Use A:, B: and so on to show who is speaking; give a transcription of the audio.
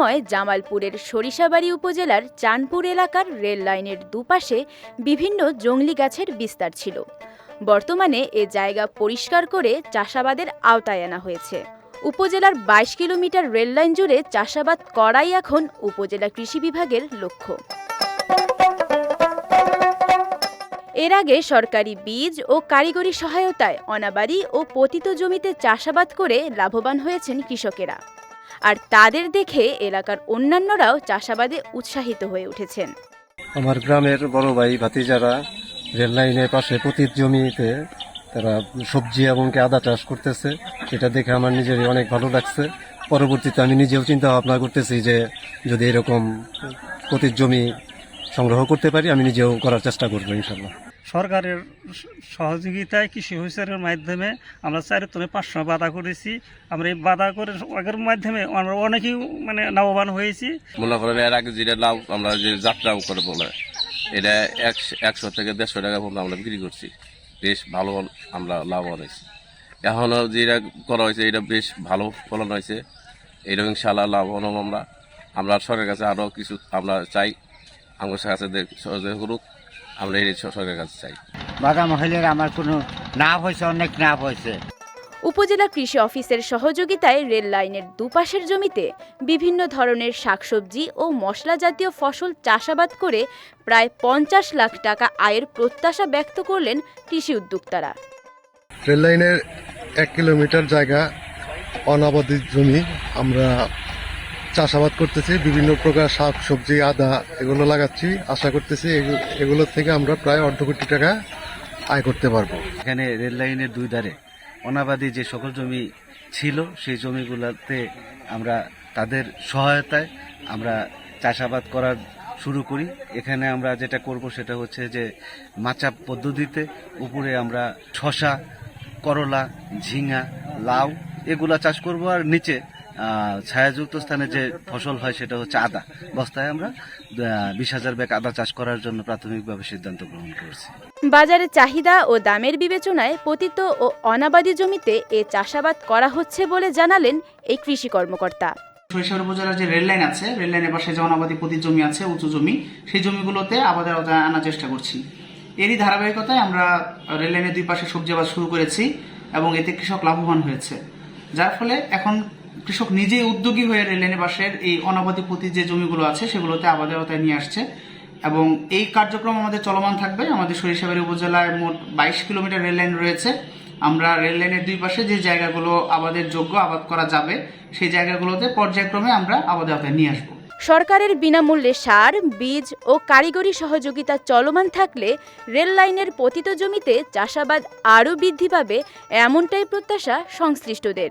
A: সময় জামালপুরের সরিষাবাড়ি উপজেলার চাঁদপুর এলাকার রেল লাইনের দুপাশে বিভিন্ন জংলি গাছের বিস্তার ছিল। বর্তমানে এ জায়গা পরিষ্কার করে চাষাবাদের আওতায় আনা হয়েছে। উপজেলার বাইশ কিলোমিটার রেল লাইন জুড়ে চাষাবাদ করাই এখন উপজেলা কৃষি বিভাগের লক্ষ্য। এর আগে সরকারি বীজ ও কারিগরি সহায়তায় অনাবাড়ি ও পতিত জমিতে চাষাবাদ করে লাভবান হয়েছেন কৃষকেরা। আর তাদের দেখে এলাকার অন্যান্যরাও চাষাবাদে উৎসাহিত হয়ে উঠেছেন।
B: আমার গ্রামের বড় ভাই ভাতিজারা রেল লাইনের পাশে প্রতি জমিতে তারা সবজি এবং কি আদা চাষ করতেছে। সেটা দেখে আমার নিজেরই অনেক ভালো লাগছে। পরবর্তীতে আমি নিজেও চিন্তা ভাবনা করতেছি যে যদি এরকম প্রতি জমি সংগ্রহ করতে পারি, আমি নিজেও করার চেষ্টা করব ইনশাল্লাহ
C: সরকারের সহযোগিতায় কৃষি অফিসারের মাধ্যমে আমরা চারি তনে পাঁচশো বাধা করেছি। আমরা এই বাধা করে আগের মাধ্যমে আমরা অনেকেই মানে লাভবান হয়েছি।
D: মনে করেন এর আগে যেটা লাভ, আমরা যে যাত্রা করে বলে, এটা একশো থেকে দেড়শো টাকা পর্যন্ত আমরা বিক্রি করছি। বেশ ভালো আমরা লাভবান হয়েছি। এখনও যেটা করা হয়েছে, এটা বেশ ভালো ফলন হয়েছে। এইরকম ইনশাল্লাহ লাভবান আমরা। আমরা সরকারের কাছে আরও কিছু আমরা চাই। আমার কাছে সহযোগিতা করুক। আমরা এই সরকারের কাছে চাই।
E: বাদাম হইলে আমার কোনো লাভ হয়েছে অনেক লাভ হয়েছে।
A: উপজেলা কৃষি অফিসের সহযোগিতায় রেল লাইনের দুপাশের জমিতে বিভিন্ন ধরনের শাকসবজি ও মশলা জাতীয় ফসল চাষাবাদ করে প্রায় পঞ্চাশ লাখ টাকা আয়ের প্রত্যাশা ব্যক্ত করলেন কৃষি উদ্যোক্তারা।
F: রেল লাইনের এক কিলোমিটার জায়গা অনাবাদি জমি আমরা চাষাবাদ করতেছি, বিভিন্ন প্রকার শাক, সবজি, আদা এগুলো লাগাচ্ছি। আশা করতেছি এগুলো থেকে আমরা প্রায় অর্ধ কোটি টাকা আয় করতে পারব।
G: এখানে রেল লাইনের দুই ধারে। অনাবাদী যে সকল জমি ছিল, সেই জমিগুলোতে আমরা তাদের সহায়তায় আমরা চাষাবাদ করার শুরু করি। এখানে আমরা যেটা করব সেটা হচ্ছে যে মাচা পদ্ধতিতে উপরে আমরা শশা করলা, ঝিঙা, লাউ এগুলা চাষ করব আর নিচে ছায়াযুক্ত স্থানে যে ফসল হয় সেটা হচ্ছে আদা। বস্তায় আমরা বিশ হাজার ব্যাগ আদা চাষ করার জন্য প্রাথমিকভাবে সিদ্ধান্ত গ্রহণ করেছি।
A: বাজারে চাহিদা ও দামের বিবেচনায় পতিত ও অনাবাদী জমিতে এ চাষাবাদ করা হচ্ছে বলে জানালেন এই কৃষি কর্মকর্তা।
H: সরিষাবাড়ি উপজেলার যে রেল লাইন আছে রেল লাইনের পাশে যে অনাবাদী প্রতি জমি আছে উঁচু জমি সেই জমিগুলোতে আবাদের আওতায় আনার চেষ্টা করছি। এরই ধারাবাহিকতায় আমরা রেল লাইনের দুই পাশে সবজি আবাদ শুরু করেছি এবং এতে কৃষক লাভবান হয়েছে। যার ফলে এখন কৃষক নিজেই উদ্যোগী হয়ে রেল লাইনের পাশের এই অনাবাদী প্রতি যে জমিগুলো আছে, সেগুলোতে আবাদের আওতায় নিয়ে আসছে। এবং এই কার্যক্রম আমাদের চলমান থাকবে। আমাদের সরিষাবাড়ি উপজেলায় মোট বাইশ কিলোমিটার রেল লাইন রয়েছে। আমরা রেল লাইনের দুই পাশে যে জায়গাগুলো আবাদের যোগ্য আবাদ করা যাবে, সেই জায়গাগুলোতে পর্যায়ক্রমে আমরা আবাদের আওতায় নিয়ে আসব।
A: সরকারের বিনামূল্যে সার, বীজ ও কারিগরি সহযোগিতা চলমান থাকলে রেল লাইনের পতিত জমিতে চাষাবাদ আরও বৃদ্ধি পাবে, এমনটাই প্রত্যাশা সংশ্লিষ্টদের।